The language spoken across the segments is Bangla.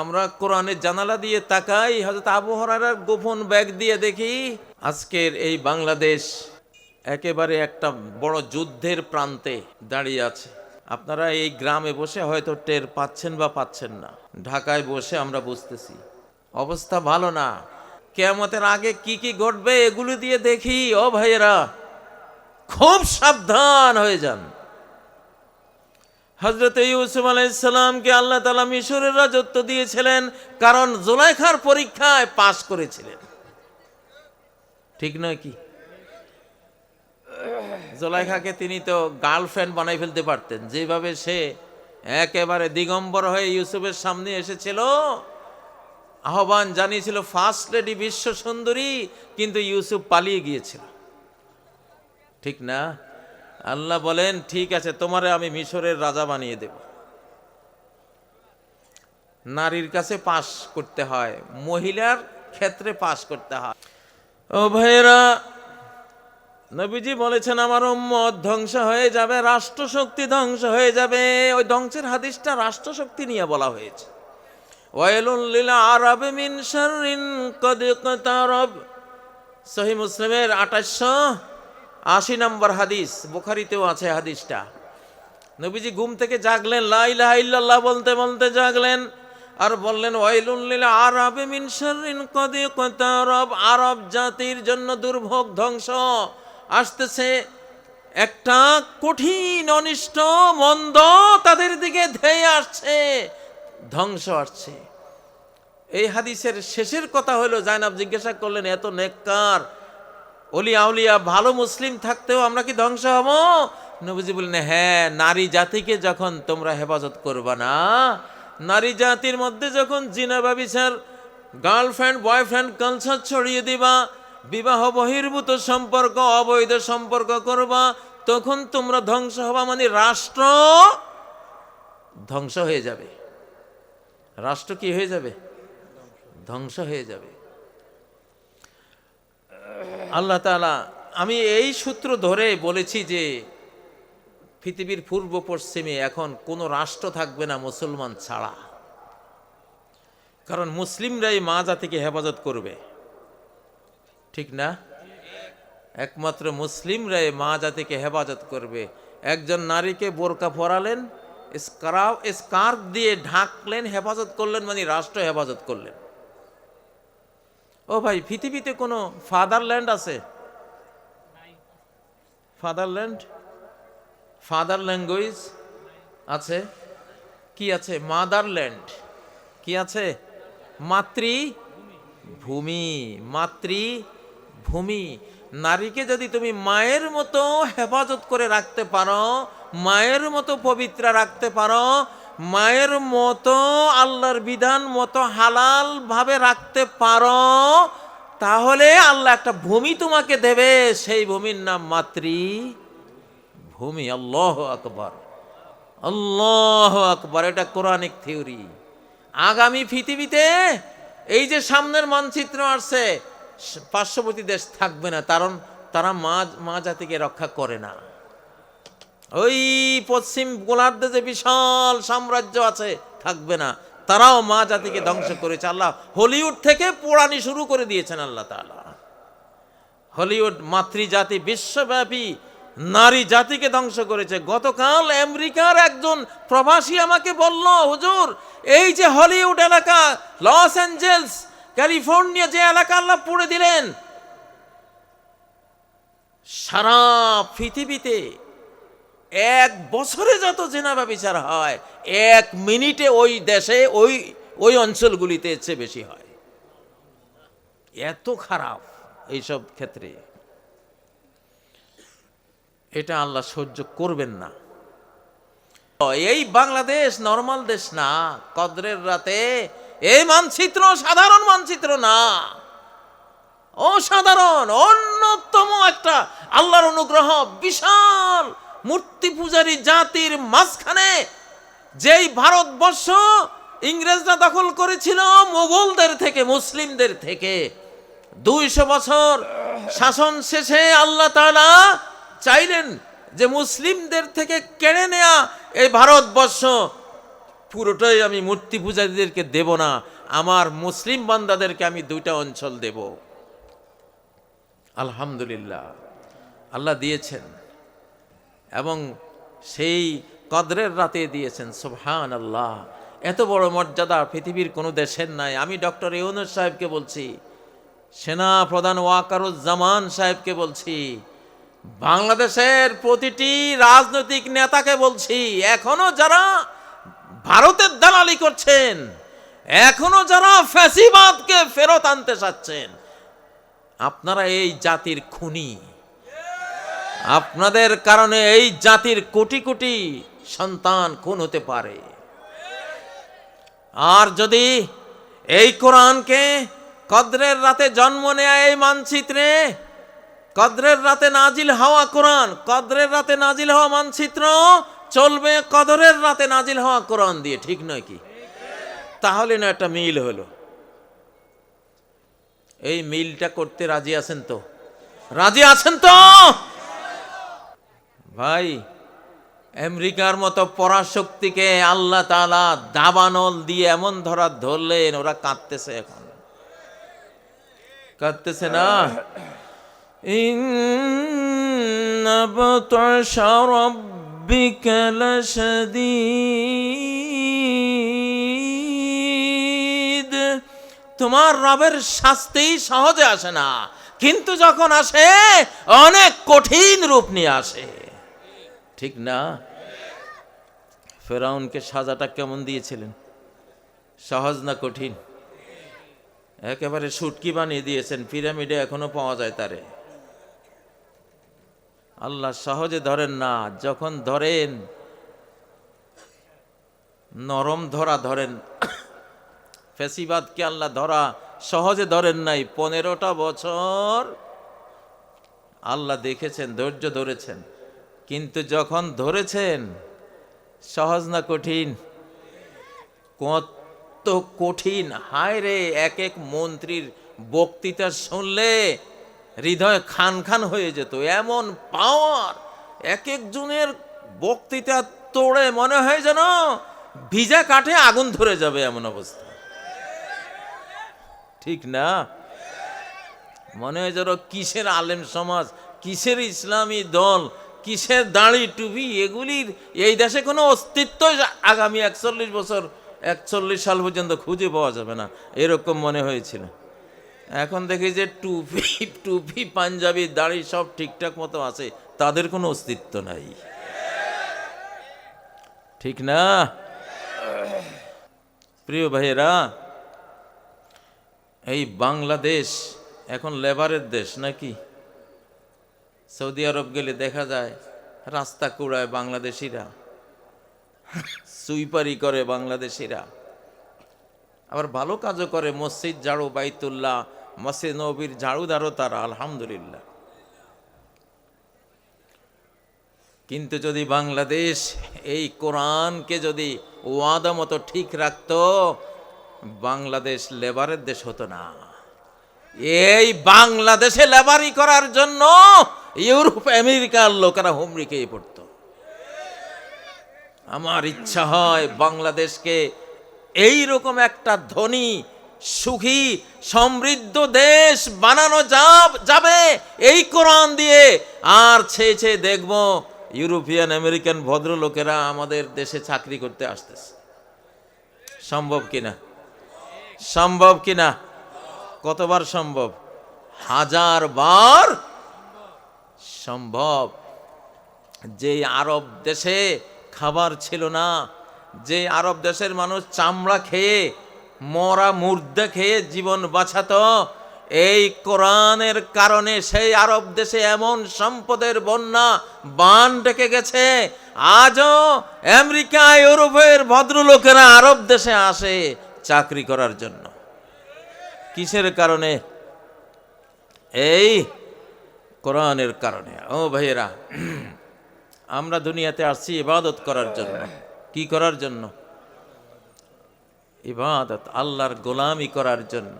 আমরা কোরআনের জানালা দিয়ে তাকাই হয়তো আবহাওয়ার গোপন ব্যাগ দিয়ে দেখি, আজকের এই বাংলাদেশ একেবারে একটা বড় যুদ্ধের প্রান্তে দাঁড়িয়ে আছে। আপনারা এই গ্রামে বসে হয়তো টের পাচ্ছেন বা পাচ্ছেন না। ঢাকায় বসে আমরা বুঝতেছি। অবস্থা ভালো না। কেয়ামতের আগে কি কি ঘটবে এগুলো দিয়ে দেখি, ও ভাইয়েরা, খুব সাবধান হয়ে যান। হজরত ইউসুফ আলাইসাল্লামকে আল্লাহ তালা মিশরের রাজত্ব দিয়েছিলেন, কারণ জোলাইখার পরীক্ষায় পাশ করেছিলেন। ঠিক নয় কি? জোলাইখাকে তিনি তো গার্লফ্রেন্ড বানাই ফেলতে পারতেন, যেভাবে সে একেবারে দিগম্বর হয়ে ইউসুফের সামনে এসেছিল। আহ্বান জানিয়েছিল ফার্স্ট লেডি বিশ্ব সুন্দরী, কিন্তু ইউসুফ পালিয়ে গিয়েছিল। ঠিক না? আল্লাহ বলেন, ঠিক আছে, তোমারে আমি মিশরের রাজা বানিয়ে দেব। নারীর কাছে পাশ করতে হয়, মহিলার ক্ষেত্রে পাশ করতে হয়। ও ভাইয়েরা, নবীজি বলেছেন, আমার উম্মত ধ্বংস হয়ে যাবে, রাষ্ট্রশক্তি ধ্বংস হয়ে যাবে। ওই ধ্বংসের হাদিসটা রাষ্ট্রশক্তি নিয়ে বলা হয়েছে। মুসলিমের আঠাশশো আশি নম্বর হাদিস, বুখারিতেও আছে হাদিসটা। নবীজি ঘুম থেকে জাগলেন লাইলাহ ইল্লাল্লাহ বলতে বলতে জাগলেন, আর বললেন আরব আরব জাতির জন্য দুর্ভোগ ধ্বংস। আসতেছে একটা কঠিন, অনিষ্ট, মন্দ, তাদের দিকে ধেয়ে আসছে, ধ্বংস আসছে। এই হাদিসের শেষের কথা হলো জাইনাব জিজ্ঞাসা করলেন, এত নেককার অলি আউলিয়া, ভালো মুসলিম থাকতেও আমরা কি ধ্বংস হব? নবীজি বললেন হ্যাঁ নারী জাতিকে যখন তোমরা হেফাজত করবা না, নারী জাতির মধ্যে যখন জিনা বাবিচার গার্লফ্রেন্ড, বয়ফ্রেন্ড, কালচার ছড়িয়ে দিবা, বিবাহ বহির্ভূত সম্পর্ক, অবৈধ সম্পর্ক করবা, তখন তোমরা ধ্বংস হবা মানে রাষ্ট্র ধ্বংস হয়ে যাবে। রাষ্ট্র কি হয়ে যাবে? ধ্বংস হয়ে যাবে। আল্লাহ আমি এই সূত্র ধরে বলেছি যে পৃথিবীর পূর্ব পশ্চিমে এখন কোনো রাষ্ট্র থাকবে না মুসলমান ছাড়া। কারণ মুসলিমরাই মা জাতিকে হেফাজত করবে। ঠিক না? একমাত্র মুসলিমরাই মা জাতিকে হেফাজত করবে। একজন নারীকে বোরকা স্কার্ফ স্কার্ফ দিয়ে ঢাকলেন, হেফাজত করলেন মানে রাষ্ট্র হেফাজত করলেন। ও ভাই, পৃথিবীতে কোনো ফাদারল্যান্ড আছে? ফাদারল্যান্ড? ফাদার ল্যাঙ্গুয়েজ আছে? কি আছে? মাদারল্যান্ড। কি আছে? মাতৃ ভূমি। মাতৃ ভূমি। নারীকে যদি তুমি মায়ের মতো হেফাজত করে রাখতে পারো, মায়ের মতো পবিত্র রাখতে পারো মায়ের মতো, আল্লাহর বিধান মতো হালাল ভাবে রাখতে পারো, তাহলে আল্লাহ একটা ভূমি তোমাকে দেবে। সেই ভূমির নাম মাতৃ। ভূমি, আল্লাহ আকবর। আল্লাহ আকবর, এটা কোরআনিক থিওরি। আগামী পৃথিবীতে এই যে সামনের মানচিত্র আসছে, পার্শ্ববর্তী দেশ থাকবে না, কারণ তারা মা মা জাতিকে রক্ষা করে না। ওই পশ্চিম গোলার্ধে যে বিশাল সাম্রাজ্য আছে, থাকবে না। তারাও মা জাতিকে ধ্বংস করেছে। আল্লাহ হলিউড থেকে পোড়ানি শুরু করে দিয়েছেন আল্লাহ তাআলা। হলিউড মাতৃজাতি বিশ্বব্যাপী নারী জাতিকে ধ্বংস করেছে। গতকাল আমেরিকার একজন প্রবাসী আমাকে বলল, হুজুর, এই যে হলিউড এলাকা, লস অ্যাঞ্জেলস, ক্যালিফোর্নিয়া যে এলাকা আল্লাহ পড়ে দিলেন, সারা পৃথিবীতে এক বছরে যত জেনাবা বিচার হয়, এক মিনিটে ওই দেশে, ওই ওই অঞ্চলগুলিতে এর চেয়ে বেশি হয়। এত খারাপ এইসব ক্ষেত্রে। এটা আল্লাহ সহ্য করবেন না। এই বাংলাদেশ নর্মাল দেশ না, কদরের রাতে এই মানচিত্র সাধারণ মানচিত্র না। অসাধারণ, অন্যতম একটা আল্লাহর অনুগ্রহ, বিশাল মূর্তি পূজারী জাতির মাঝখানে যেই ভারতবর্ষ ইংরেজরা দখল করেছিল মোগলদের থেকে, মুসলিমদের থেকে, দুইশো বছর শাসন শেষে আল্লাহ তাআলা চাইলেন যে মুসলিমদের থেকে কেড়ে নেয়া এই ভারতবর্ষ। পুরোটাই আমি মূর্তি পূজারীদেরকে দেব না, আমার মুসলিম বান্দাদেরকে আমি দুইটা অঞ্চল দেব। আলহামদুলিল্লাহ, আল্লাহ দিয়েছেন। এবং সেই কদরের রাতে দিয়েছেন সুবহান আল্লাহ এত বড় মর্যাদা পৃথিবীর কোনো দেশের নাই। আমি ডক্টর ইউনুস সাহেবকে বলছি সেনা প্রধান ওয়াকারুজ্জামান সাহেবকে বলছি, বাংলাদেশের প্রতিটি রাজনৈতিক নেতাকে বলছি, এখনও যারা ভারতের দালালি করছেন, এখনও যারা ফ্যাসিবাদকে ফেরত আনতে চাচ্ছেন, আপনারা এই জাতির খুনি। আপনাদের কারণে এই জাতির কোটি কোটি সন্তান খুন হতে পারে। আর যদি এই কোরআনকে কদ্রের রাতে জন্ম নেয় এই মানচিত্রে, কদ্রের রাতে নাজিল হওয়া কোরআন, কদ্রের রাতে নাজিল হওয়া মানচিত্র চলবে কদরের রাতে নাজিল হওয়া কোরআন দিয়ে, ঠিক নয় কি? তাহলে না একটা মিল হলো। এই মিলটা করতে রাজি আছেন তো? রাজি আছেন তো? ভাই, আমেরিকার মতো পরাশক্তিকে আল্লাহ তালা দাবানল দিয়ে এমন ধরা ধরলেন, ওরা কাঁদতেছে এখন। কাঁদতেছে না? তোমার রবের শাস্তি সহজে আসে না, কিন্তু যখন আসে, অনেক কঠিন রূপ নিয়ে আসে। ঠিক না? ফেরাউনকে সাজাটা কেমন দিয়েছিলেন? সহজ না কঠিন? একেবারে সুটকি বানিয়ে দিয়েছেন, পিরামিডে এখনও পাওয়া যায় তারে। আল্লাহ সহজে ধরেন না, যখন ধরেন, নরম ধরা ধরেন, ফেসিবাদকে আল্লাহ ধরা সহজে ধরেন নাই, পনেরোটা বছর আল্লাহ দেখেছেন, ধৈর্য ধরেছেন। কিন্তু যখন ধরেছেন, সহজ না কঠিন? কত কঠিন? হায় রে, এক এক মন্ত্রীর বক্তৃতা শুনলে হৃদয় খান খান হয়ে যেত। এমন পাওয়ার এক একজনের বক্তৃতা তোড়ে মনে হয় যেন ভিজা কাঠে আগুন ধরে যাবে এমন অবস্থা। ঠিক না? মনে হয় যেন কিসের আলেম সমাজ, কিসের ইসলামী দল কিসের দাঁড়ি টুপি? এগুলির এই দেশে কোনো অস্তিত্ব আগামী একচল্লিশ বছর, একচল্লিশ সাল পর্যন্ত খুঁজে পাওয়া যাবে না। এরকম মনে হয়েছিল। এখন দেখি যে টুপি টুপি, পাঞ্জাবি, দাড়ি সব ঠিকঠাক মতো আছে। তাদের কোনো অস্তিত্ব নাই। ঠিক না? প্রিয় ভাইয়েরা, এই বাংলাদেশ এখন লেবারের দেশ নাকি? সৌদি আরব গেলে দেখা যায় রাস্তা কুড়ায় বাংলাদেশিরা, সুইপারি করে বাংলাদেশিরা। আবার ভালো কাজও করে মসজিদ ঝাড়ু, বাইতুল্লাহ, মসজিদ নবীর ঝাড়ুদারও তারা, আলহামদুলিল্লাহ। কিন্তু যদি বাংলাদেশ এই কোরআনকে যদি ওয়াদা মতো ঠিক রাখতো, বাংলাদেশ লেবারের দেশ হতো না। এই বাংলাদেশে লেবারি করার জন্য ইউরোপ, আমেরিকার লোকেরা হুমড়ি খেয়ে পড়তো। আমার ইচ্ছা হয় বাংলাদেশকে এই রকম একটা ধনী, সুখী, সমৃদ্ধ দেশ বানানো যাবে। এই কোরআন দিয়ে আর ছেয়ে ছেয়ে দেখব ইউরোপিয়ান, আমেরিকান ভদ্রলোকেরা আমাদের দেশে চাকরি করতে আসতেছে। সম্ভব কিনা? সম্ভব কিনা? কতবার সম্ভব? হাজার বার সম্ভব। যে আরব দেশে খাবার ছিল না যে আরব দেশের মানুষ চামড়া খেয়ে, মরা মুর্দা খেয়ে জীবন বাঁচাতো, এই কোরআনের কারণে সেই আরব দেশে এমন সম্পদের বন্যা, বান ডেকে গেছে। আজও আমেরিকা, ইউরোপের ভদ্রলোকেরা আরব দেশে আসে চাকরি করার জন্য। কিসের কারণে? এই কোরআনের কারণে। ও ভাইয়েরা, আমরা দুনিয়াতে আসছি ইবাদত করার জন্য। কি করার জন্য? ইবাদত, আল্লাহর গোলামি করার জন্য।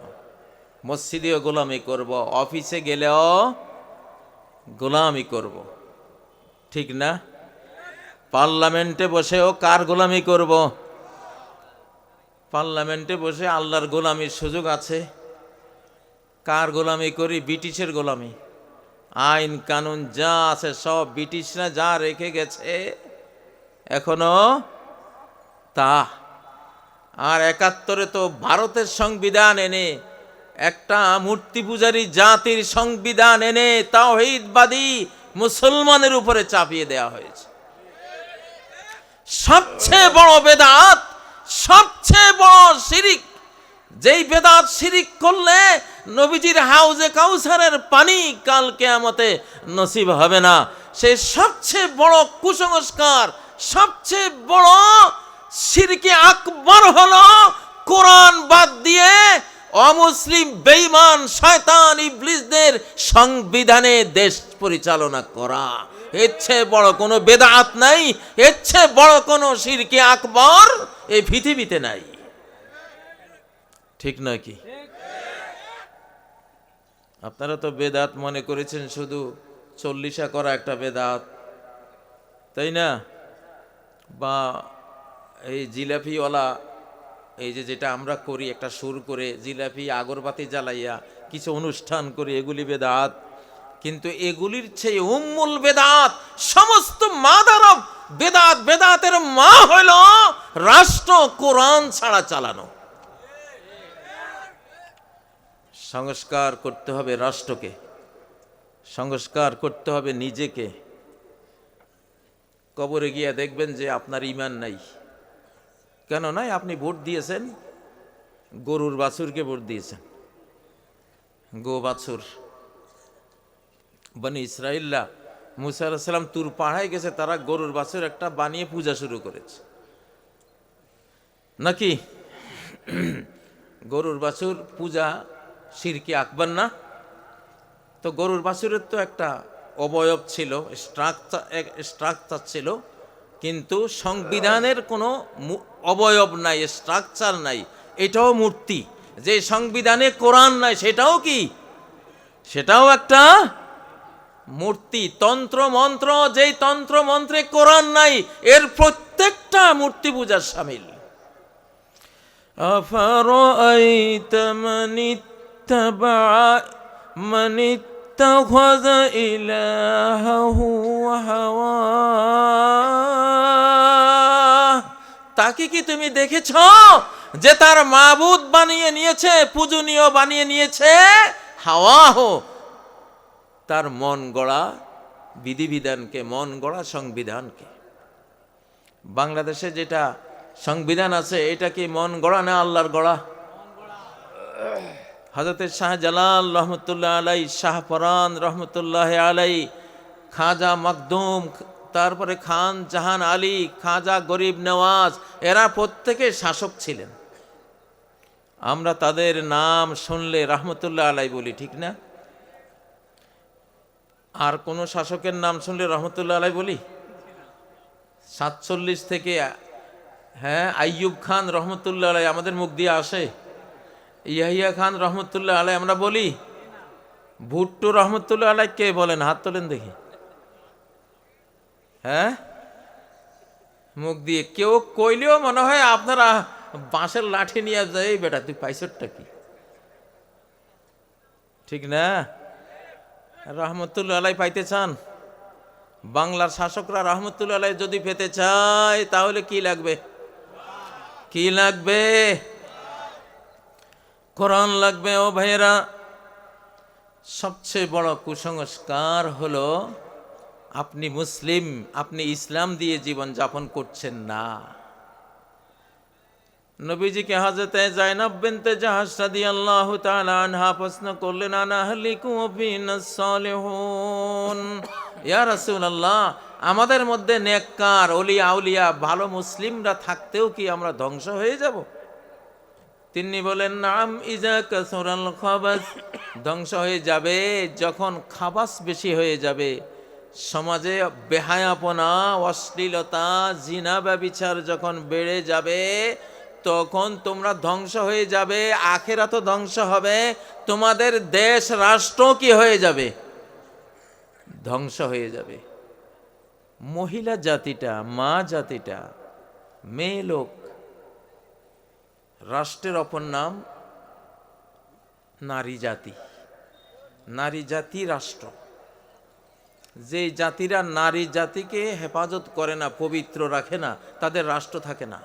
মসজিদেও গোলামি করব, অফিসে গেলেও গোলামি করব। ঠিক না? পার্লামেন্টে বসেও কার গোলামি করব? পার্লামেন্টে বসে আল্লাহর গোলামির সুযোগ আছে। কার গোলামি করি? ব্রিটিশের গোলামি। আইন কানুন যা আছে সব ব্রিটিশরা যা রেখে গেছে, এখনও তা। আর একাত্তরে তো ভারতের সংবিধান এনে, একটা মূর্তি পূজারী জাতির সংবিধান এনে তাওহিদবাদী মুসলমানের উপরে চাপিয়ে দেওয়া হয়েছে। সবচেয়ে বড় বেদাত, সবচেয়ে বড় শিরিক, যেই বেদাত শিরিক করলে নবীজির হাউজে কাউসারের পানি কাল কেয়ামতে নসিব হবে না। সে সবচেয়ে বড় কুসংস্কার, সবচেয়ে বড় শিরকে আকবর হলো কোরআন বাদ দিয়ে অমুসলিম, বেঈমান, শয়তান, ইবলিসদের সংবিধানে দেশ পরিচালনা করা। এর চেয়ে বড় কোনো বেদাত নাই, এর চেয়ে বড় কোনো শিরকে আকবর এই পৃথিবীতে নাই। ঠিক নয় কি? আপনারা তো বেদাত মনে করেছেন শুধু চল্লিশা করা একটা বেদাত, তাই না? বা এই জিলাপিওয়ালা, এই যে যেটা আমরা করি, একটা সুর করে জিলাপি আগরবাতি জ্বালাইয়া কিছু অনুষ্ঠান করি, এগুলি বেদাত। কিন্তু এগুলির চেয়ে উম্মুল বেদাত, সমস্ত মাদারব বেদাত, বেদাতের মা হইল রাষ্ট্র কোরআন ছাড়া চালানো। সংস্কার করতে হবে রাষ্ট্রকে, সংস্কার করতে হবে নিজেকে। কবরে গিয়া দেখবেন যে আপনার ইমান নাই। কেন নাই? আপনি ভোট দিয়েছেন, গরুর বাছুরকে ভোট দিয়েছেন। গো বাছুর, বনি ইসরাইল্লা মুসা তুর পাহাড়ায় গেছে, তারা গরুর বাছুর একটা বানিয়ে পূজা শুরু করেছে। নাকি? গরুর বাছুর পূজা শিরকি আকবর না। তো গরুর বাছুরের তো একটা অবয়ব ছিল স্ট্রাকচার স্ট্রাকচার ছিল, কিন্তু সংবিধানের কোনো অবয়ব নাই স্ট্রাকচার নাই, এটাও মূর্তি। যে সংবিধানে কোরআন নাই, সেটাও কি? সেটাও একটা মূর্তি, তন্ত্র মন্ত্র, যেই তন্ত্র মন্ত্রে কোরআন নাই, এর প্রত্যেকটা মূর্তি পূজার সামিল। আফার اتبع من اتخذ إلهه هواه তাকে কি তুমি দেখেছ যে তার মাবুদ বানিয়ে নিয়েছে পূজনীয় বানিয়ে নিয়েছে হাওয়াহ তার মন গড়া বিধিবিধানকে মন গড়া সংবিধানকে বাংলাদেশে যেটা সংবিধান আছে এটা কি মন গড়া না আল্লাহর গড়া হজরতের শাহজালাল রহমতুল্লাহ আলাই, শাহ শাহপরান রহমতুল্লাহ আলাই, খাজা মকদুম তারপরে খান জাহান আলী, খাজা গরিব নওয়াজ, এরা প্রত্যেকে শাসক ছিলেন। আমরা তাদের নাম শুনলে রহমতুল্লাহ আলাই বলি, ঠিক না? আর কোন শাসকের নাম শুনলে রহমতুল্লাহ আলাই বলি? সাতচল্লিশ থেকে হ্যাঁ আইয়ুব খান রহমতুল্লাহ আলাই আমাদের মুখ দিয়ে আসে। ইয়াহিয়া খান রহমতুল্লাহ আলাই আমরা বলি, ভুট্টু রহমতুল্লাহ আলাই কে বলেন? হাত তোলেন দেখি। হ্যাঁ? মুখ দিয়ে। কেউ কইলেও মনে হয় আপনারা বাঁশের লাঠি নিয়ে যায়, "এই বেটা, তুই পাইছরটা কি? ঠিক না? রহমতুল্লাহ আলাই পাইতে চান? বাংলার শাসকরা রহমতুল্লাহ আলাই যদি পেতে চায়, তাহলে কি লাগবে? কি লাগবে? কোরআন লাগবে, ও ভাইয়েরা। সবচেয়ে বড় কুসংস্কার হলো, আপনি মুসলিম, আপনি ইসলাম দিয়ে জীবন যাপন করছেন না। নবীজিকে হাজরতে জাইনাব বিনতে জাহাজ রাদিয়াল্লাহু তাআলা আনহা প্রশ্ন করলেন ইয়া রাসূলুল্লাহ, আমাদের মধ্যে নেককার ওলি আউলিয়া ভালো মুসলিমরা থাকতেও কি আমরা ধ্বংস হয়ে যাব? তিনি বলেন, নাম ইজা কাসুরাল খাবাস। ধ্বংস হয়ে যাবে, যখন খাবাস বেশি হয়ে যাবে। সমাজে বেহায়াপনা, অশ্লীলতা, জিনা, ব্যবিচার যখন বেড়ে যাবে, তখন তোমরা ধ্বংস হয়ে যাবে, আখেরা তো ধ্বংস হবে, তোমাদের দেশ, রাষ্ট্র কি হয়ে যাবে? ধ্বংস হয়ে যাবে। মহিলা জাতিটা, মা জাতিটা, মেয়ে লোক রাষ্ট্রের অপর নাম নারী জাতি। নারী জাতি রাষ্ট্র। যে জাতিরা নারী জাতিকে হেফাজত করে না, পবিত্র রাখে না, তাদের রাষ্ট্র থাকে না।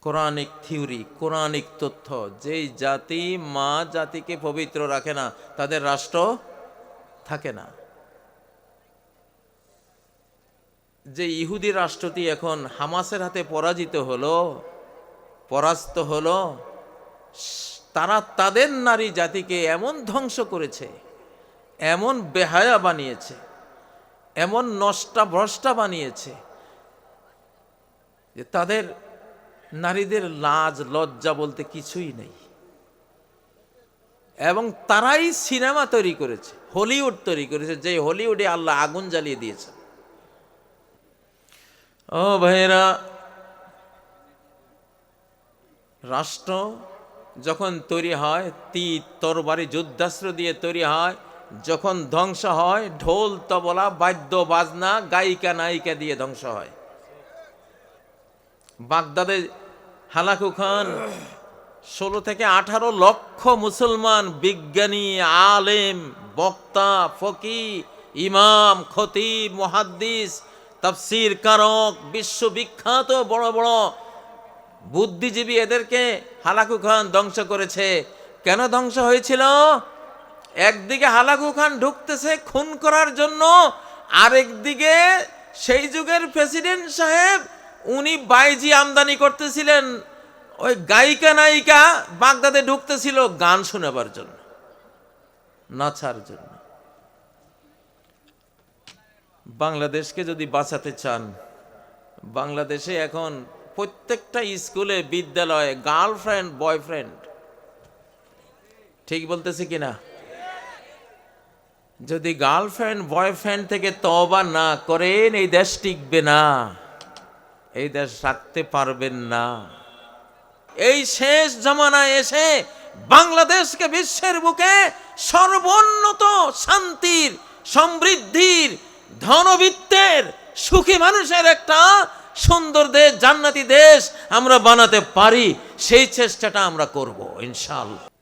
কোরআনিক থিওরি, কোরআনিক তথ্য, যেই জাতি মা জাতিকে পবিত্র রাখে না, তাদের রাষ্ট্র থাকে না। যে ইহুদি রাষ্ট্রটি এখন হামাসের হাতে পরাজিত হলো, পরাস্ত হলো, তারা তাদের নারী জাতিকে এমন ধ্বংস করেছে, এমন বেহায়া বানিয়েছে, এমন নষ্টা ভ্রষ্টা বানিয়েছে, যে তাদের নারীদের লাজ, লজ্জা বলতে কিছুই নেই। এবং তারাই সিনেমা তৈরি করেছে, হলিউড তৈরি করেছে, যে হলিউডে আল্লাহ আগুন জ্বালিয়ে দিয়েছে ও ভাইয়েরা, রাষ্ট্র যখন তৈরি হয় তীর তরবারি যুদ্ধাস্ত্র দিয়ে তৈরি হয়, যখন ধ্বংস হয়, ঢোল, তবলা, বাদ্য, বাজনা, গায়িকা, নায়িকা দিয়ে ধ্বংস হয়। বাগদাদে হালাকু খান, ষোলো থেকে আঠারো লক্ষ মুসলমান, বিজ্ঞানী, আলেম, বক্তা, ফকি, ইমাম, খতিব, মুহাদ্দিস তাফসির, কারক, বিশ্ববিখ্যাত বড় বড় বুদ্ধিজীবী এদেরকে হালাকু খান ধ্বংস করেছে। কেন ধ্বংস হয়েছিল? একদিকে হালাকু খান ঢুকতেছে খুন করার জন্য, আরেকদিকে সেই যুগের প্রেসিডেন্ট সাহেব উনি বাইজি আমদানি করতেছিলেন। ওই গায়িকা নায়িকা বাগদাদে ঢুকতেছিল গান শোনাবার জন্য, নাচার জন্য। বাংলাদেশকে যদি বাঁচাতে চান, বাংলাদেশে এখন প্রত্যেকটা স্কুলে বিদ্যালয়ে গার্লফ্রেন্ড, বয়ফ্রেন্ড, ঠিক বলতেছি কিনা যদি গার্লফ্রেন্ড, বয়ফ্রেন্ড থেকে তবা না করেন, এই দেশ টিকবে না, এই দেশ রাখতে পারবেন না। এই শেষ জমানায় এসে বাংলাদেশকে বিশ্বের বুকে সর্বোন্নত শান্তির, সমৃদ্ধির ধনবিত্তের সুখী মানুষের একটা সুন্দর দেশ, জান্নাতি দেশ আমরা বানাতে পারি, সেই চেষ্টাটা আমরা করব, ইনশাআল্লাহ।